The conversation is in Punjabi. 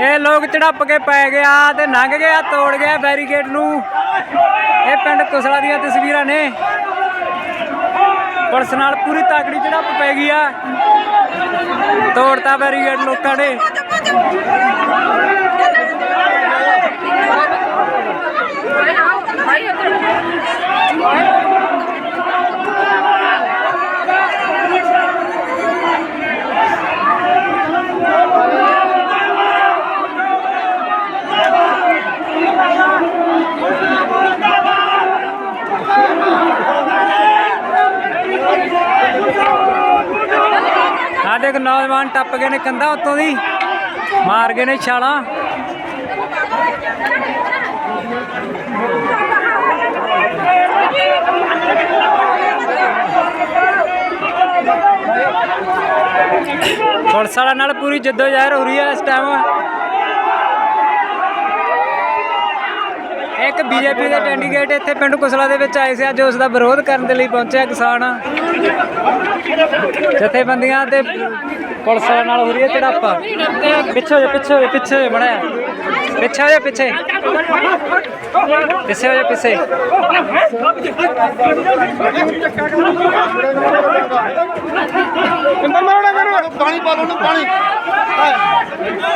ਇਹ ਲੋਕ ਚੜੱਪ ਕੇ ਪੈ ਗਿਆ ਤੇ ਲੰਘ ਗਿਆ, ਤੋੜ ਗਿਆ ਬੈਰੀਕੇਡ ਨੂੰ। ਇਹ ਪਿੰਡ ਕੁਸਲਾ ਦੀਆਂ ਤਸਵੀਰਾਂ ਨੇ। ਪੁਲਿਸ ਨਾਲ ਪੂਰੀ ਤਾਕੜੀ ਚੜੱਪ ਪੈ ਗਈ ਆ। ਤੋੜਤਾ ਬੈਰੀਕੇਡ ਲੋਕਾਂ ਨੇ। ਸਾਡੇ ਇੱਕ ਨੌਜਵਾਨ ਟੱਪ ਗਏ ਨੇ ਕੰਧਾਂ ਉੱਤੋਂ ਦੀ। ਮਾਰ ਗਏ ਨੇ ਛਾਲਾਂ। ਪੁਲਿਸ ਵਾਲਿਆਂ ਨਾਲ ਪੂਰੀ ਜਿੱਦੋ ਜ਼ਾਹਿਰ ਹੋ ਰਹੀ ਹੈ ਇਸ ਟਾਈਮ ਇੱਕ ਬੀਜੇਪੀ ਦੇ ਕੈਂਡੀਡੇਟ ਇੱਥੇ ਪਿੰਡ ਕੁਸਲਾ ਦੇ ਵਿੱਚ ਆਏ ਸੀ। ਅੱਜ ਉਸ ਦਾ ਵਿਰੋਧ ਕਰਨ ਦੇ ਲਈ ਪਹੁੰਚਿਆ ਕਿਸਾਨ। ਜਥੇਬੰਦੀਆਂ ਤੇ ਪੁਲਿਸ ਵਾਲਿਆਂ ਨਾਲ ਹੋ ਰਹੀ ਹੈ ਝੜਪ ਪਿੱਛੇ ਹੋ ਜਾ, ਪਿੱਛੇ ਹੋ ਜਾ, ਪਿੱਛੇ ਹੋ ਜਾ ਬਣਿਆ ਪਿੱਛੇ ਹੋ ਜਾ, ਪਿੱਛੇ। ਪਿੱਛੇ ਹੋ ਜਾ, ਪਿੱਛੇ। ਪਾਣੀ ਪਾ ਲਓ ਨਾ ਪਾਣੀ।